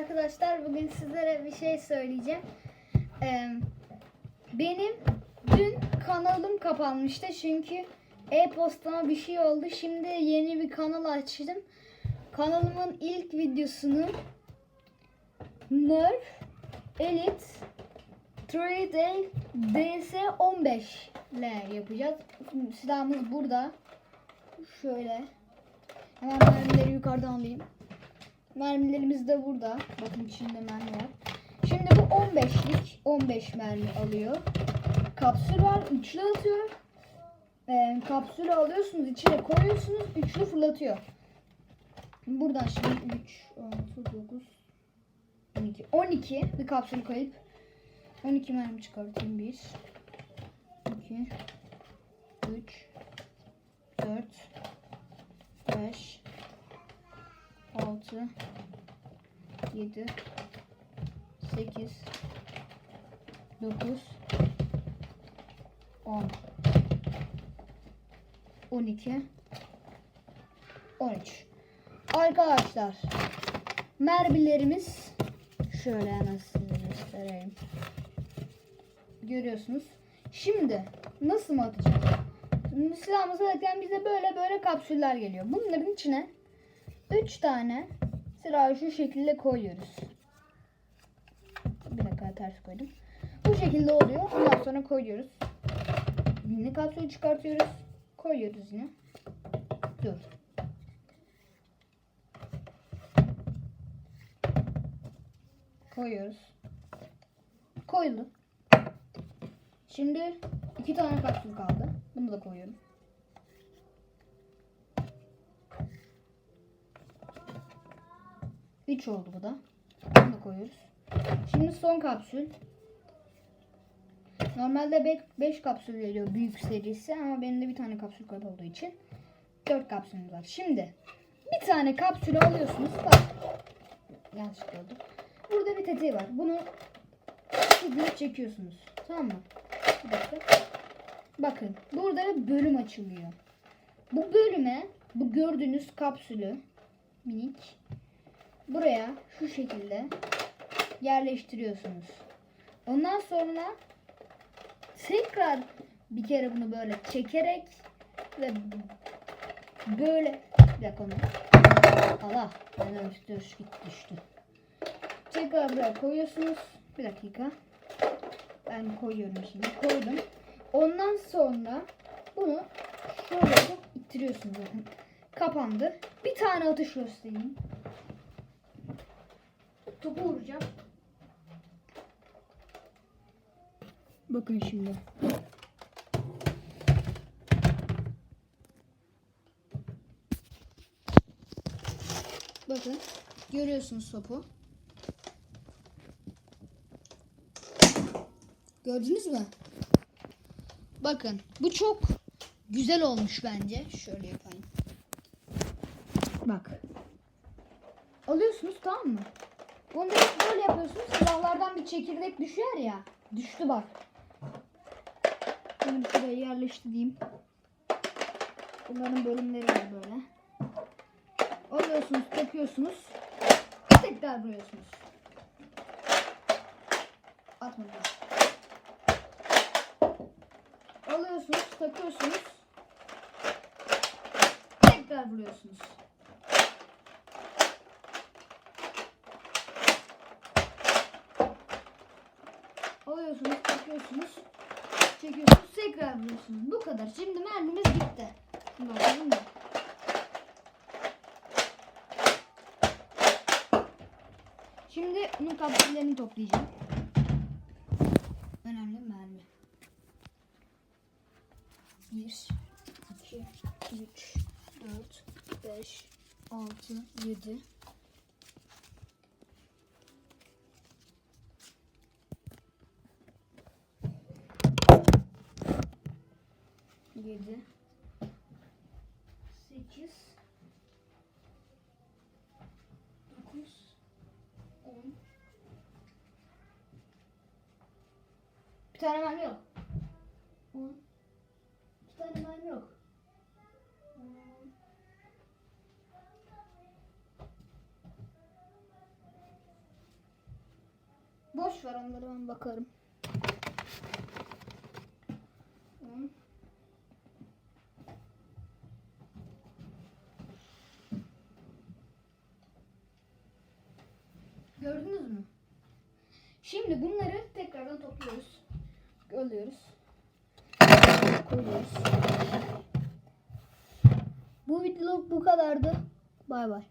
arkadaşlar. Bugün sizlere bir şey söyleyeceğim. Ee, benim dün kanalım kapanmıştı çünkü e-postama bir şey oldu. Şimdi yeni bir kanal açtım. Kanalımın ilk videosunu Nerf Elite 3D DS15 ile yapacağız. Silahımız burada. Şöyle. Hemen mermileri yukarıdan alayım. Mermilerimiz de burada. Bakın içinde mermi var. Şimdi bu 15'lik 15 mermi alıyor. Kapsül var. Üçlü atıyor. Ee, kapsülü alıyorsunuz. içine koyuyorsunuz. Üçlü fırlatıyor. Buradan şimdi 3, 6, 9, 12. 12 bir kapsül koyup 12 mermi çıkartayım. 1, 2, 3, 4, 5, 6 7 8 9 10 12 13 Arkadaşlar mermilerimiz şöyle hemen size göstereyim. Görüyorsunuz. Şimdi nasıl mı atacağız? Şimdi silahımızı alırken bize böyle böyle kapsüller geliyor. Bunların içine 3 tane silahı şu şekilde koyuyoruz. Bir dakika ters koydum. Bu şekilde oluyor. Ondan sonra koyuyoruz. Yine kapsülü çıkartıyoruz. Koyuyoruz yine. Dur. Koyuyoruz. Koydu. Şimdi iki tane kapsül kaldı. Bunu da koyuyorum. Üç oldu bu da. Bunu da koyuyoruz. Şimdi son kapsül. Normalde 5 kapsül geliyor büyük serisi ama benim de bir tane kapsül kayıp olduğu için 4 kapsülümüz var. Şimdi bir tane kapsülü alıyorsunuz. Bak. Yanlışlıkla oldu. Burada bir tetiği var. Bunu şekilde çekiyorsunuz. Tamam mı? Bir dakika. Bakın burada bir bölüm açılıyor. Bu bölüme bu gördüğünüz kapsülü minik buraya şu şekilde yerleştiriyorsunuz. Ondan sonra tekrar bir kere bunu böyle çekerek ve böyle bir dakika onu. Allah ben üstü git düştü. Tekrar buraya koyuyorsunuz. Bir dakika. Ben koyuyorum şimdi. Koydum. Ondan sonra bunu şöyle ittiriyorsunuz bakın. Kapandı. Bir tane atış göstereyim. Topu vuracağım. Bakın şimdi. Bakın. Görüyorsunuz topu. Gördünüz mü? Bakın. Bu çok güzel olmuş bence. Şöyle yapayım. Bak. Alıyorsunuz tamam mı? Bunu böyle yapıyorsunuz. Silahlardan bir çekirdek düşer ya. Düştü bak. Bunu şuraya yerleştireyim. Bunların bölümleri var böyle. Alıyorsunuz, takıyorsunuz. Tekrar vuruyorsunuz. Atmadım. Alıyorsunuz, takıyorsunuz. Tekrar vuruyorsunuz. Takıyorsunuz. Çekiyorsunuz, tekrar vuruyorsunuz. Bu kadar. Şimdi mermimiz bitti. Şimdi bakalım mı? Şimdi bunun kapsüllerini toplayacağım. Önemli mermi. 1, 2, 3, 4, 5, 6, 7, Yedi. Sekiz. Dokuz. On. Bir tane mermi yok. On. Bir tane mermi yok. On. Boş ver onları ben bakarım. Hı. Gördünüz mü? Şimdi bunları tekrardan topluyoruz. Alıyoruz. Koyuyoruz. Bu video bu kadardı. Bay bay.